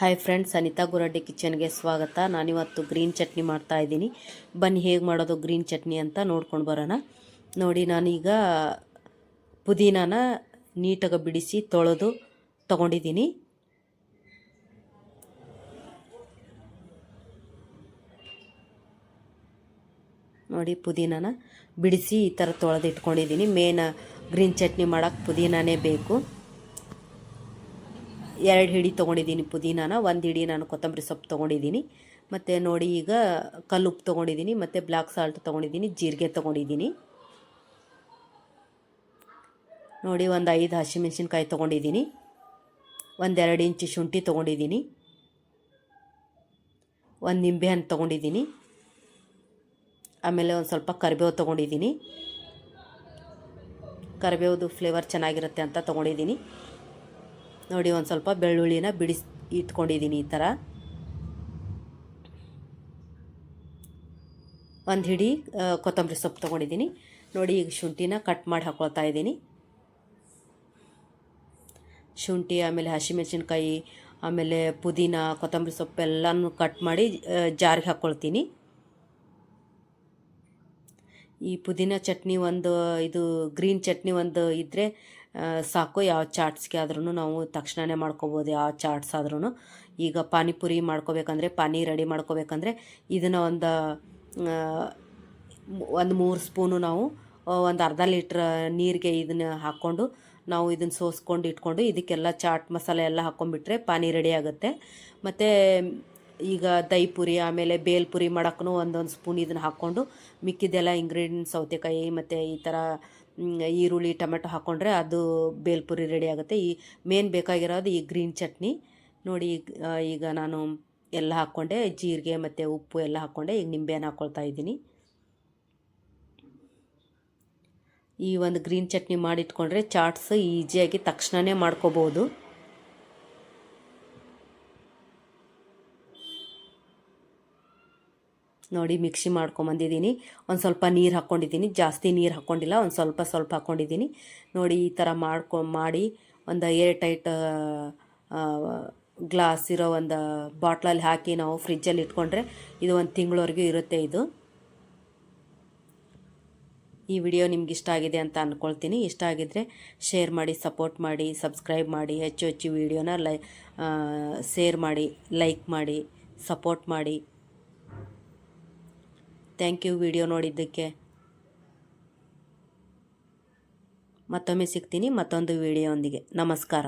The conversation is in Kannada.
ಹಾಯ್ ಫ್ರೆಂಡ್ಸ್ ಅನಿತಾ ಗುರಡ್ಡಿ ಕಿಚನ್ಗೆ ಸ್ವಾಗತ. ನಾನಿವತ್ತು ಗ್ರೀನ್ ಚಟ್ನಿ ಮಾಡ್ತಾ ಇದ್ದೀನಿ. ಬನ್ನಿ, ಹೇಗೆ ಮಾಡೋದು ಗ್ರೀನ್ ಚಟ್ನಿ ಅಂತ ನೋಡ್ಕೊಂಡು ಬರೋಣ. ನೋಡಿ, ನಾನೀಗ ಪುದೀನಾನ ನೀಟಾಗಿ ಬಿಡಿಸಿ ತೊಳೆದು ತೊಗೊಂಡಿದ್ದೀನಿ. ನೋಡಿ, ಪುದೀನಾನ ಬಿಡಿಸಿ ಈ ಥರ ತೊಳೆದಿಟ್ಕೊಂಡಿದ್ದೀನಿ. ಮೇನ್ ಗ್ರೀನ್ ಚಟ್ನಿ ಮಾಡೋಕ್ಕೆ ಪುದೀನಾನೇ ಬೇಕು. ಎರಡು ಹಿಡಿ ತೊಗೊಂಡಿದ್ದೀನಿ ಪುದೀನಾನ, ಒಂದು ಹಿಡಿ ನಾನು ಕೊತ್ತಂಬರಿ ಸೊಪ್ಪು ತೊಗೊಂಡಿದ್ದೀನಿ. ಮತ್ತು ನೋಡಿ ಈಗ ಕಲ್ಲುಪ್ಪು ತೊಗೊಂಡಿದ್ದೀನಿ, ಮತ್ತು ಬ್ಲ್ಯಾಕ್ ಸಾಲ್ಟ್ ತೊಗೊಂಡಿದ್ದೀನಿ, ಜೀರಿಗೆ ತೊಗೊಂಡಿದ್ದೀನಿ. ನೋಡಿ ಒಂದು ಐದು ಹಸಿಮೆಣ್ಸಿನ್ಕಾಯಿ ತೊಗೊಂಡಿದ್ದೀನಿ. ಒಂದೆರಡು ಇಂಚು ಶುಂಠಿ ತೊಗೊಂಡಿದ್ದೀನಿ. ಒಂದು ನಿಂಬೆಹಣ್ಣು ತೊಗೊಂಡಿದ್ದೀನಿ. ಆಮೇಲೆ ಒಂದು ಸ್ವಲ್ಪ ಕರಿಬೇವು ತೊಗೊಂಡಿದ್ದೀನಿ. ಕರಿಬೇವ್ದು ಫ್ಲೇವರ್ ಚೆನ್ನಾಗಿರುತ್ತೆ ಅಂತ ತೊಗೊಂಡಿದ್ದೀನಿ. ನೋಡಿ, ಒಂದು ಸ್ವಲ್ಪ ಬೆಳ್ಳುಳ್ಳಿನ ಬಿಡಿಸಿ ಇಟ್ಕೊಂಡಿದ್ದೀನಿ ಈ ಥರ ಒಂದು ಹಿಡಿ ಕೊತ್ತಂಬರಿ ಸೊಪ್ಪು ತೊಗೊಂಡಿದ್ದೀನಿ ನೋಡಿ, ಈಗ ಶುಂಠಿನ ಕಟ್ ಮಾಡಿ ಹಾಕ್ಕೊಳ್ತಾ ಇದ್ದೀನಿ. ಶುಂಠಿ, ಆಮೇಲೆ ಹಸಿಮೆಣಸಿನ್ಕಾಯಿ, ಆಮೇಲೆ ಪುದೀನ, ಕೊತ್ತಂಬರಿ ಸೊಪ್ಪು ಎಲ್ಲನೂ ಕಟ್ ಮಾಡಿ ಜಾರಿಗೆ ಹಾಕ್ಕೊಳ್ತೀನಿ ಈ ಪುದೀನ ಚಟ್ನಿ ಒಂದು, ಇದು ಗ್ರೀನ್ ಚಟ್ನಿ ಒಂದು ಇದ್ದರೆ ಸಾಕು ಯಾವ ಚಾಟ್ಸ್ಗೆ ಆದ್ರೂ ನಾವು ತಕ್ಷಣವೇ ಮಾಡ್ಕೋಬೋದು ಯಾವ ಚಾಟ್ಸ್ ಆದ್ರೂ ಈಗ ಪಾನಿಪುರಿ ಮಾಡ್ಕೋಬೇಕಂದ್ರೆ ಪಾನಿ ರೆಡಿ ಮಾಡ್ಕೋಬೇಕಂದ್ರೆ ಇದನ್ನು ಒಂದು ಒಂದು ಮೂರು ಸ್ಪೂನು ನಾವು ಒಂದು ಅರ್ಧ ಲೀಟ್ರ್ ನೀರಿಗೆ ಇದನ್ನು ಹಾಕ್ಕೊಂಡು ನಾವು ಇದನ್ನು ಸೋಸ್ಕೊಂಡು ಇಟ್ಕೊಂಡು ಇದಕ್ಕೆಲ್ಲ ಚಾಟ್ ಮಸಾಲೆ ಎಲ್ಲ ಹಾಕ್ಕೊಂಡ್ಬಿಟ್ರೆ ಪಾನಿ ರೆಡಿ ಆಗುತ್ತೆ. ಮತ್ತು ಈಗ ದಹಿ ಪುರಿ, ಆಮೇಲೆ ಬೇಲ್ಪುರಿ ಮಾಡೋಕ್ಕೂ ಒಂದೊಂದು ಸ್ಪೂನ್ ಇದನ್ನು ಹಾಕ್ಕೊಂಡು ಮಿಕ್ಕಿದ್ದೆಲ್ಲ ಇಂಗ್ರೀಡಿಯೆಂಟ್ ಸೌತೆಕಾಯಿ ಮತ್ತು ಈ ಥರ ಈರುಳ್ಳಿ, ಟೊಮೆಟೊ ಹಾಕ್ಕೊಂಡ್ರೆ ಅದು ಬೇಲ್ಪುರಿ ರೆಡಿ ಆಗುತ್ತೆ. ಈ ಮೇನ್ ಬೇಕಾಗಿರೋದು ಈ ಗ್ರೀನ್ ಚಟ್ನಿ. ನೋಡಿ, ಈಗ ನಾನು ಎಲ್ಲ ಹಾಕ್ಕೊಂಡೆ. ಜೀರಿಗೆ ಮತ್ತು ಉಪ್ಪು ಎಲ್ಲ ಹಾಕ್ಕೊಂಡೆ ಈಗ ನಿಂಬೆಹಣ್ಣು ಹಾಕ್ಕೊಳ್ತಾ ಇದ್ದೀನಿ. ಈ ಒಂದು ಗ್ರೀನ್ ಚಟ್ನಿ ಮಾಡಿಟ್ಕೊಂಡ್ರೆ ಚಾಟ್ಸ್ ಈಸಿಯಾಗಿ ತಕ್ಷಣವೇ ಮಾಡ್ಕೋಬೋದು. ನೋಡಿ ಮಿಕ್ಸಿ ಮಾಡ್ಕೊಂಬಂದಿದ್ದೀನಿ. ಒಂದು ಸ್ವಲ್ಪ ನೀರು ಹಾಕ್ಕೊಂಡಿದ್ದೀನಿ ಜಾಸ್ತಿ ನೀರು ಹಾಕ್ಕೊಂಡಿಲ್ಲ ಒಂದು ಸ್ವಲ್ಪ ಸ್ವಲ್ಪ ಹಾಕ್ಕೊಂಡಿದ್ದೀನಿ ನೋಡಿ ಈ ಥರ ಮಾಡ್ಕೊ, ಮಾಡಿ ಒಂದು ಏರ್ ಟೈಟ್ ಗ್ಲಾಸ್ ಇರೋ ಒಂದು ಬಾಟ್ಲಲ್ಲಿ ಹಾಕಿ ನಾವು ಫ್ರಿಜ್ಜಲ್ಲಿ ಇಟ್ಕೊಂಡ್ರೆ ಇದು ಒಂದು ತಿಂಗಳವರೆಗೂ ಇರುತ್ತೆ ಇದು. ಈ ವಿಡಿಯೋ ನಿಮ್ಗೆ ಇಷ್ಟ ಆಗಿದೆ ಅಂತ ಅಂದ್ಕೊಳ್ತೀನಿ ಇಷ್ಟ ಆಗಿದ್ದರೆ ಶೇರ್ ಮಾಡಿ, ಸಪೋರ್ಟ್ ಮಾಡಿ, ಸಬ್ಸ್ಕ್ರೈಬ್ ಮಾಡಿ, ಹೆಚ್ಚು ಹೆಚ್ಚು ವಿಡಿಯೋನ ಲೈ ಶೇರ್ ಮಾಡಿ, ಲೈಕ್ ಮಾಡಿ, ಸಪೋರ್ಟ್ ಮಾಡಿ. ಥ್ಯಾಂಕ್ ಯು ವಿಡಿಯೋ ನೋಡಿದ್ದಕ್ಕೆ. ಮತ್ತೊಮ್ಮೆ ಸಿಗ್ತೀನಿ ಮತ್ತೊಂದು ವಿಡಿಯೋ ಒಂದಿಗೆ ನಮಸ್ಕಾರ.